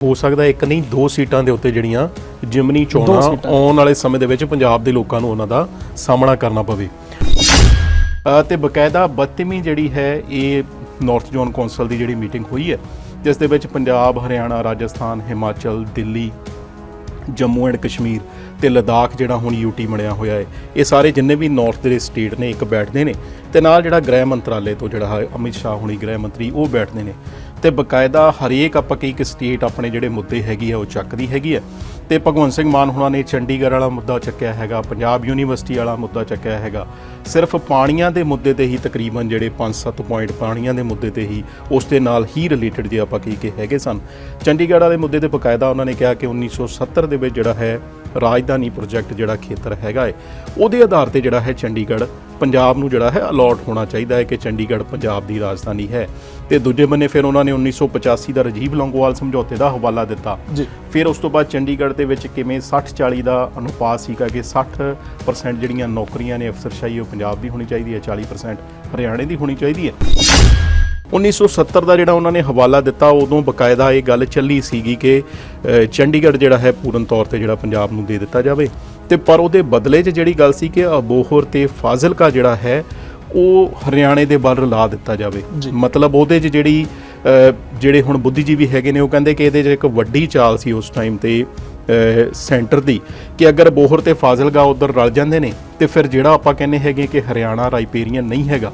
ਹੋ ਸਕਦਾ ਇੱਕ ਨਹੀਂ ਦੋ ਸੀਟਾਂ ਦੇ ਉੱਤੇ ਜਿਹੜੀਆਂ ਜਿਮਨੀ ਚੋਣਾਂ। ਆਉਣ ਵਾਲੇ ਸਮੇਂ ਦੇ ਵਿੱਚ ਪੰਜਾਬ ਦੇ ਲੋਕਾਂ ਨੂੰ ਉਹਨਾਂ ਦਾ ਸਾਹਮਣਾ ਕਰਨਾ ਪਵੇ ਤੇ ਬਕਾਇਦਾ 32ਵੀਂ ਜਿਹੜੀ ਹੈ ਇਹ ਨਾਰਥ ਜ਼ੋਨ ਕੌਂਸਲ ਦੀ ਜਿਹੜੀ ਮੀਟਿੰਗ ਹੋਈ ਹੈ ਜਿਸ ਦੇ ਵਿੱਚ ਪੰਜਾਬ ਹਰਿਆਣਾ ਰਾਜਸਥਾਨ ਹਿਮਾਚਲ ਦਿੱਲੀ ਜੰਮੂ ਐਂਡ ਕਸ਼ਮੀਰ ਤੇ ਲਦਾਖ ਜਿਹੜਾ ਹੁਣ ਯੂਟੀ ਬਣਿਆ ਹੋਇਆ ਹੈ ਇਹ ਸਾਰੇ ਜਿੰਨੇ ਵੀ ਨਾਰਥ ਦੇ ਸਟੇਟ ਨੇ ਇੱਕ ਬੈਠਦੇ ਨੇ ਤੇ ਨਾਲ ਜਿਹੜਾ ਗ੍ਰਹਿ ਮੰਤਰਾਲੇ ਤੋਂ ਜਿਹੜਾ ਹੈ ਅਮਿਤ ਸ਼ਾਹ ਹੁਣੀ ਗ੍ਰਹਿ ਮੰਤਰੀ ਉਹ ਬੈਠਦੇ ਨੇ ਤੇ ਬਕਾਇਦਾ ਹਰੇਕ ਆਪਾਂ ਕਈ ਕਿ ਸਟੇਟ ਆਪਣੇ ਜਿਹੜੇ ਮੁੱਦੇ ਹੈਗੀ ਆ, ਉਹ ਚੱਕਦੀ ਹੈਗੀ ਹੈ ਤੇ ਭਗਵੰਤ ਸਿੰਘ ਮਾਨ ਹੁਣਾਂ ਨੇ ਚੰਡੀਗੜ੍ਹ ਵਾਲਾ ਮੁੱਦਾ ਚੱਕਿਆ ਹੈਗਾ, ਪੰਜਾਬ ਯੂਨੀਵਰਸਿਟੀ ਵਾਲਾ ਮੁੱਦਾ ਚੱਕਿਆ ਹੈਗਾ। ਸਿਰਫ ਪਾਣੀਆਂ ਦੇ ਮੁੱਦੇ ਤੇ ਹੀ ਤਕਰੀਬਨ ਜਿਹੜੇ 5-7 ਪੁਆਇੰਟ ਪਾਣੀਆਂ ਦੇ ਮੁੱਦੇ ਤੇ ਹੀ ਉਸ ਦੇ ਨਾਲ ਹੀ ਰਿਲੇਟਡ ਜੇ ਆਪਾਂ ਕਹੀ ਕਿ ਹੈਗੇ ਸਨ। ਚੰਡੀਗੜ੍ਹ ਵਾਲੇ ਮੁੱਦੇ ਤੇ ਬਕਾਇਦਾ ਉਹਨਾਂ ਨੇ ਕਿਹਾ ਕਿ 1970 ਦੇ ਵਿੱਚ ਜਿਹੜਾ ਹੈ ਰਾਜਧਾਨੀ ਪ੍ਰੋਜੈਕਟ ਜਿਹੜਾ ਖੇਤਰ ਹੈਗਾ ਹੈ ਉਹਦੇ ਆਧਾਰ ਤੇ ਜਿਹੜਾ ਹੈ ਚੰਡੀਗੜ੍ਹ ਪੰਜਾਬ ਨੂੰ ਜਿਹੜਾ ਹੈ ਅਲਾਟ ਹੋਣਾ ਚਾਹੀਦਾ ਹੈ ਕਿ ਚੰਡੀਗੜ੍ਹ ਪੰਜਾਬ ਦੀ ਰਾਜਧਾਨੀ ਹੈ। ਤੇ ਦੂਜੇ ਬੰਨੇ ਫਿਰ ਉਹਨਾਂ ਨੇ 1985 ਦਾ ਰਜੀਵ ਲੌਂਗੋਵਾਲ ਸਮਝੌਤੇ ਦਾ ਹਵਾਲਾ ਦਿੱਤਾ। ਫਿਰ ਉਸ ਤੋਂ ਬਾਅਦ ਚੰਡੀਗੜ੍ਹ ਦੇ ਵਿੱਚ ਕਿਵੇਂ 60-40 ਦਾ ਅਨੁਪਾਤ ਸੀਗਾ ਕਿ 60% ਜਿਹੜੀਆਂ ਨੌਕਰੀਆਂ ਨੇ ਅਫਸਰਸ਼ਾਹੀ ਉਹ ਪੰਜਾਬ ਦੀ ਹੋਣੀ ਚਾਹੀਦੀ ਹੈ 40% ਹਰਿਆਣੇ ਦੀ ਹੋਣੀ ਚਾਹੀਦੀ ਹੈ। 1970 ਦਾ ਜਿਹੜਾ ਉਹਨਾਂ ਨੇ ਹਵਾਲਾ ਦਿੱਤਾ ਉਦੋਂ ਬਕਾਇਦਾ ਇਹ ਗੱਲ ਚੱਲੀ ਸੀਗੀ ਕਿ ਚੰਡੀਗੜ੍ਹ ਜਿਹੜਾ ਹੈ ਪੂਰਨ ਤੌਰ ਤੇ ਜਿਹੜਾ ਪੰਜਾਬ ਨੂੰ ਦੇ ਦਿੱਤਾ ਜਾਵੇ। ਤੇ ਪਰ ਉਹਦੇ ਬਦਲੇ 'ਚ ਜਿਹੜੀ ਗੱਲ ਸੀ ਕਿ ਅਬੋਹਰ ਤੇ ਫਾਜ਼ਿਲਕਾ ਜਿਹੜਾ ਹੈ ਉਹ ਹਰਿਆਣੇ ਦੇ ਵੱਲ ਲਾ ਦਿੱਤਾ ਜਾਵੇ। ਮਤਲਬ ਉਹਦੇ 'ਚ ਜਿਹੜੀ ਜਿਹੜੇ ਹੁਣ ਬੁੱਧੀਜੀਵੀ ਹੈਗੇ ਨੇ ਉਹ ਕਹਿੰਦੇ ਕਿ ਇਹਦੇ 'ਚ ਇੱਕ ਵੱਡੀ ਚਾਲ ਸੀ ਉਸ ਟਾਈਮ ਤੇ ਸੈਂਟਰ ਦੀ ਕਿ ਅਗਰ ਬੋਹਰ ਤੇ ਫਾਜ਼ਿਲਕਾ ਉਧਰ ਰਲ ਜਾਂਦੇ ਨੇ ਤੇ ਫਿਰ ਜਿਹੜਾ ਆਪਾਂ ਕਹਿੰਦੇ ਹੈਗੇ ਕਿ ਹਰਿਆਣਾ ਰਾਈਪੇਰੀਅਨ ਨਹੀਂ ਹੈਗਾ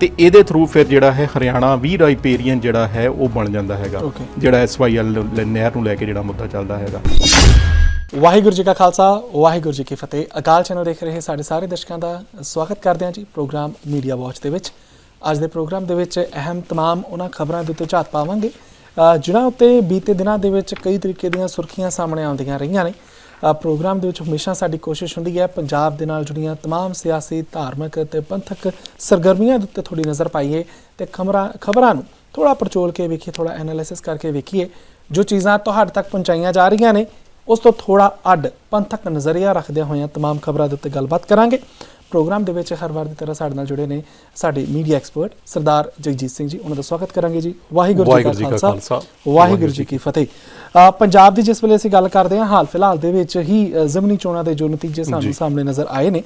ਤੇ ਇਹਦੇ ਥਰੂ ਫਿਰ ਜਿਹੜਾ ਹੈ ਹਰਿਆਣਾ ਵੀ ਰਾਈਪੇਰੀਅਨ ਜਿਹੜਾ ਹੈ ਉਹ ਬਣ ਜਾਂਦਾ ਹੈਗਾ. ਜਿਹੜਾ ਐਸਵਾਈਐਲ ਨਹਿਰ ਨੂੰ ਲੈ ਕੇ ਜਿਹੜਾ ਮੁੱਦਾ ਚੱਲਦਾ ਹੈਗਾ ਵਾਹਿਗੁਰੂ ਜੀ ਕਾ ਖਾਲਸਾ ਵਾਹਿਗੁਰੂ ਜੀ ਕੀ ਫਤਿਹ ਅਕਾਲ ਚੈਨਲ ਦੇਖ ਰਹੇ ਸਾਡੇ ਸਾਰੇ ਦਰਸ਼ਕਾਂ ਦਾ ਸਵਾਗਤ ਕਰਦੇ ਹਾਂ ਜੀ ਪ੍ਰੋਗਰਾਮ ਮੀਡੀਆ ਵਾਚ ਦੇ ਵਿੱਚ ਅੱਜ ਦੇ ਪ੍ਰੋਗਰਾਮ ਦੇ ਵਿੱਚ ਅਹਿਮ तमाम ਉਹਨਾਂ ਖਬਰਾਂ ਦੇ ਉੱਤੇ ਝਾਤ ਪਾਵਾਂਗੇ ਅ, ਜਿਨ੍ਹਾਂ ਉੱਤੇ ਬੀਤੇ ਦਿਨਾਂ ਦੇ ਵਿੱਚ ਕਈ ਤਰੀਕੇ ਦੀਆਂ ਸੁਰਖੀਆਂ ਸਾਹਮਣੇ ਆਉਂਦੀਆਂ ਰਹੀਆਂ ਨੇ ਅ, ਪ੍ਰੋਗਰਾਮ ਦੇ ਵਿੱਚ ਹਮੇਸ਼ਾ ਸਾਡੀ ਕੋਸ਼ਿਸ਼ ਹੁੰਦੀ ਹੈ ਪੰਜਾਬ ਦੇ ਨਾਲ ਜੁੜੀਆਂ तमाम ਸਿਆਸੀ ਧਾਰਮਿਕ ਤੇ ਪੰਥਕ ਸਰਗਰਮੀਆਂ ਦੇ ਉੱਤੇ ਥੋੜੀ ਨਜ਼ਰ ਪਾਈਏ ਤੇ ਖਬਰਾਂ ਖਬਰਾਂ ਨੂੰ ਥੋੜਾ ਪਰਚੋਲ ਕੇ ਵੇਖੀਏ ਥੋੜਾ ਐਨਾਲਿਸਿਸ ਕਰਕੇ ਵੇਖੀਏ ਜੋ ਚੀਜ਼ਾਂ ਤੁਹਾਡੇ ਤੱਕ ਪਹੁੰਚਾਈਆਂ ਜਾ ਰਹੀਆਂ ਨੇ ਉਸ ਤੋਂ ਥੋੜਾ ਅੱਡ ਪੰਥਕ ਨਜ਼ਰੀਆ ਰੱਖਦਿਆਂ ਹੋਇਆਂ तमाम ਖਬਰਾਂ ਦੇ ਉੱਤੇ ਗੱਲਬਾਤ ਕਰਾਂਗੇ ਪ੍ਰੋਗਰਾਮ ਦੇ ਵਿੱਚ ਹਰ ਵਾਰ ਦੀ ਤਰ੍ਹਾਂ ਸਾਡੇ ਨਾਲ ਜੁੜੇ ਨੇ ਸਾਡੇ ਮੀਡੀਆ ਐਕਸਪਰਟ ਸਰਦਾਰ ਜਗਜੀਤ ਸਿੰਘ ਜੀ ਉਹਨਾਂ ਦਾ ਸਵਾਗਤ ਕਰਾਂਗੇ ਜੀ ਵਾਹਿਗੁਰੂ ਵਾਹਿਗੁਰੂ ਜੀ ਜੀ ਕਾ ਕਾ ਖਾਲਸਾ ਖਾਲਸਾ, ਵਾਹਿਗੁਰੂ ਜੀ ਕੀ ਫਤਿਹ ਅ, ਪੰਜਾਬ ਦੀ ਜਿਸ ਵੇਲੇ ਅਸੀਂ ਗੱਲ ਕਰਦੇ ਹਾਂ ਹਾਲ ਫਿਲਹਾਲ ਦੇ ਵਿੱਚ ਹੀ ਅ, ਜ਼ਿਮਨੀ ਚੋਣਾਂ ਦੇ ਜੋ ਨਤੀਜੇ ਸਾਨੂੰ ਜੀ। ਸਾਹਮਣੇ ਨਜ਼ਰ ਆਏ ਨੇ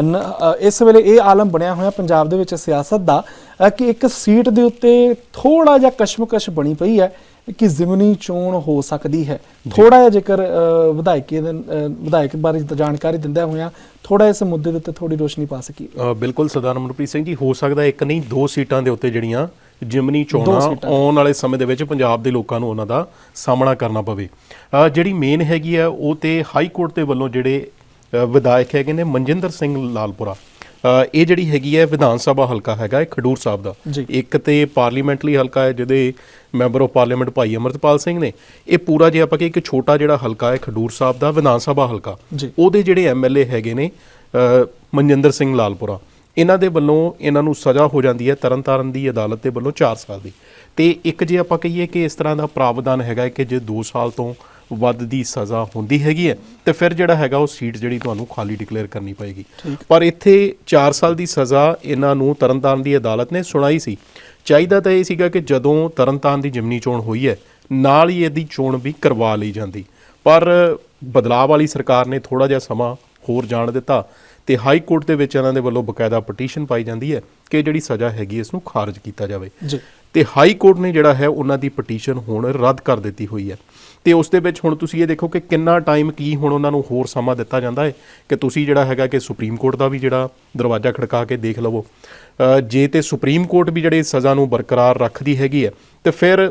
ਨ- ਅ, ਇਸ ਵੇਲੇ ਇਹ ਆਲਮ ਬਣਿਆ ਹੋਇਆ ਪੰਜਾਬ ਦੇ ਵਿੱਚ ਸਿਆਸਤ ਦਾ ਅ, ਕਿ ਇੱਕ ਸੀਟ ਦੇ ਉੱਤੇ ਥੋੜਾ ਜਿਹਾ ਕਸ਼ਮਕਸ਼ ਬਣੀ ਪਈ ਹੈ ਕਿ ਜ਼ਿਮਨੀ ਚੋਣ ਹੋ ਸਕਦੀ ਹੈ। ਥੋੜਾ ਜਿਹਾ ਜੇਕਰ ਵਿਧਾਇਕੀ ਦੇ ਵਿਧਾਇਕ ਬਾਰੇ ਜਾਣਕਾਰੀ ਦਿੰਦਿਆਂ ਹੋਇਆਂ ਥੋੜਾ ਇਸ ਮੁੱਦੇ ਦੇ ਉੱਤੇ ਥੋੜੀ ਰੋਸ਼ਨੀ ਪਾ ਸਕੀ ਬਿਲਕੁਲ ਸਰਦਾਰ ਮਨਪ੍ਰੀਤ ਸਿੰਘ ਜੀ ਹੋ ਸਕਦਾ ਇੱਕ ਨਹੀਂ ਦੋ ਸੀਟਾਂ ਦੇ ਉੱਤੇ ਜਿਹੜੀਆਂ ਜਿਮਨੀ ਚੋਣਾਂ। ਆਉਣ ਵਾਲੇ ਸਮੇਂ ਦੇ ਵਿੱਚ ਪੰਜਾਬ ਦੇ ਲੋਕਾਂ ਨੂੰ ਉਹਨਾਂ ਦਾ ਸਾਹਮਣਾ ਕਰਨਾ ਪਵੇ। ਜਿਹੜੀ ਮੇਨ ਹੈਗੀ ਆ ਉਹ ਤੇ ਹਾਈ ਕੋਰਟ ਦੇ ਵੱਲੋਂ ਜਿਹੜੇ ਵਿਧਾਇਕ ਹੈਗੇ ਨੇ ਮਨਜਿੰਦਰ ਸਿੰਘ ਲਾਲਪੁਰਾ। ਇਹ ਜਿਹੜੀ ਹੈਗੀ ਹੈ ਵਿਧਾਨ ਸਭਾ ਹਲਕਾ ਹੈਗਾ ਇਹ ਖਡੂਰ ਸਾਹਿਬ ਦਾ। ਇੱਕ ਤੇ ਪਾਰਲੀਮੈਂਟਰੀ ਹਲਕਾ ਹੈ ਜਿਹਦੇ ਮੈਂਬਰ ਆਫ ਪਾਰਲੀਮੈਂਟ ਭਾਈ ਅਮਰਤਪਾਲ ਸਿੰਘ ਨੇ ਇਹ ਪੂਰਾ ਜੇ ਆਪਾਂ ਕਹੀਏ ਇੱਕ ਛੋਟਾ ਜਿਹੜਾ ਹਲਕਾ ਹੈ ਖਡੂਰ ਸਾਹਿਬ ਦਾ ਵਿਧਾਨ ਸਭਾ ਹਲਕਾ। ਉਹਦੇ ਜਿਹੜੇ ਐਮਐਲਏ ਹੈਗੇ ਨੇ ਮਨਜਿੰਦਰ ਸਿੰਘ ਲਾਲਪੁਰਾ ਇਹਨਾਂ ਦੇ ਵੱਲੋਂ ਇਹਨਾਂ ਨੂੰ ਸਜ਼ਾ ਹੋ ਜਾਂਦੀ ਹੈ ਤਰਨਤਾਰਨ ਦੀ ਅਦਾਲਤ ਦੇ ਵੱਲੋਂ 4 ਸਾਲ ਦੀ ਤੇ ਇੱਕ ਜੇ ਆਪਾਂ ਕਹੀਏ ਕਿ ਇਸ ਤਰ੍ਹਾਂ ਦਾ ਪ੍ਰਾਵਧਾਨ ਹੈਗਾ ਕਿ ਜੇ 2 ਸਾਲ ਤੋਂ ਵੱਧ ਦੀ ਸਜ਼ਾ ਹੁੰਦੀ ਹੈਗੀ ਹੈ ਤੇ ਫਿਰ ਜਿਹੜਾ ਹੈਗਾ ਉਹ ਸੀਟ ਜਿਹੜੀ ਤੁਹਾਨੂੰ ਖਾਲੀ ਡਿਕਲੇਅਰ ਕਰਨੀ ਪਏਗੀ। ਪਰ ਇੱਥੇ 4 ਸਾਲ ਦੀ ਸਜ਼ਾ ਇਹਨਾਂ ਨੂੰ ਤਰਨਤਾਰਨ ਦੀ ਅਦਾਲਤ ਨੇ ਸੁਣਾਈ ਸੀ। ਚਾਹੀਦਾ ਤਾਂ ਇਹ ਸੀਗਾ ਕਿ ਜਦੋਂ ਤਰਨਤਾਰਨ ਦੀ ਜਿਮਨੀ ਚੋਣ ਹੋਈ ਹੈ, ਨਾਲ ਹੀ ਇਹਦੀ ਚੋਣ ਵੀ ਕਰਵਾ ਲਈ ਜਾਂਦੀ। ਪਰ ਬਦਲਾਅ ਵਾਲੀ ਸਰਕਾਰ ਨੇ ਥੋੜਾ ਜਿਹਾ ਸਮਾਂ ਹੋਰ ਜਾਣ ਦਿੱਤਾ ਤੇ ਹਾਈ ਕੋਰਟ ਦੇ ਵਿੱਚ ਇਹਨਾਂ ਦੇ ਵੱਲੋਂ ਬਕਾਇਦਾ ਪਟੀਸ਼ਨ ਪਾਈ ਜਾਂਦੀ ਹੈ ਕਿ ਜਿਹੜੀ ਸਜ਼ਾ ਹੈਗੀ ਇਸ ਨੂੰ ਖਾਰਜ ਕੀਤਾ ਜਾਵੇ। ਤੇ ਹਾਈ ਕੋਰਟ ਨੇ ਜਿਹੜਾ ਹੈ ਉਹਨਾਂ ਦੀ ਪਟੀਸ਼ਨ ਹੁਣ ਰੱਦ ਕਰ ਦਿੱਤੀ ਹੋਈ ਹੈ। ਤੇ ਉਸ ਦੇ ਵਿੱਚ ਹੁਣ ਤੁਸੀਂ ਇਹ ਦੇਖੋ ਕਿ ਕਿੰਨਾ ਟਾਈਮ ਕੀ ਹੁਣ ਉਹਨਾਂ ਨੂੰ ਹੋਰ ਸਮਾਂ ਦਿੱਤਾ ਜਾਂਦਾ ਹੈ ਕਿ ਤੁਸੀਂ ਜਿਹੜਾ ਹੈਗਾ ਕਿ ਸੁਪਰੀਮ ਕੋਰਟ ਦਾ ਵੀ ਜਿਹੜਾ ਦਰਵਾਜ਼ਾ ਖੜਕਾ ਕੇ ਦੇਖ ਲਵੋ। ਜੇ ਤੇ ਸੁਪਰੀਮ ਕੋਰਟ ਵੀ ਜਿਹੜੇ ਸਜ਼ਾ ਨੂੰ ਬਰਕਰਾਰ ਰੱਖਦੀ ਹੈਗੀ ਹੈ, ਤੇ ਫਿਰ